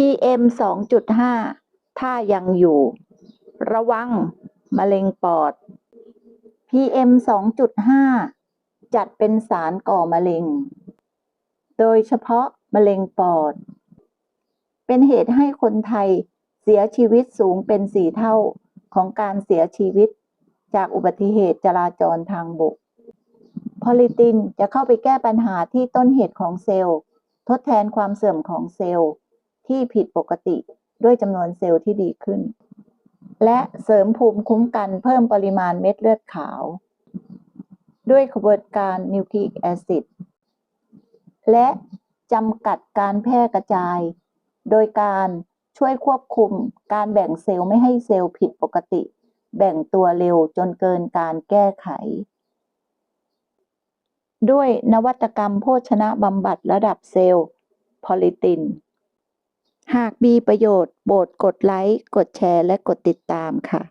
PM 2.5 ถ้ายังอยู่ ระวัง มะเร็งปอด PM 2.5 จัดเป็นสารก่อมะเร็ง โดยเฉพาะมะเร็งปอด เป็นเหตุให้คนไทยเสียชีวิตสูงเป็นสี่เท่าของการเสียชีวิตจากอุบัติเหตุจราจรทางบก พอลิตินจะเข้าไปแก้ปัญหาที่ต้นเหตุของเซลล์ ทดแทนความเสื่อมของเซลล์ ที่ผิดปกติด้วยจำนวนเซลล์ที่ดีขึ้น และเสริมภูมิคุ้มกันเพิ่มปริมาณเม็ดเลือดขาว ด้วยขบวนการนิวคลีอิกแอซิดและจำกัดการแพร่กระจาย โดยการช่วยควบคุมการแบ่งเซลล์ไม่ให้เซลล์ผิดปกติ แบ่งตัวเร็วจนเกินการแก้ไข ด้วยนวัตกรรมโภชนะบำบัดระดับเซลล์พอลิติน หากมีประโยชน์โปรดกดไลค์ กดแชร์ และกดติดตามค่ะ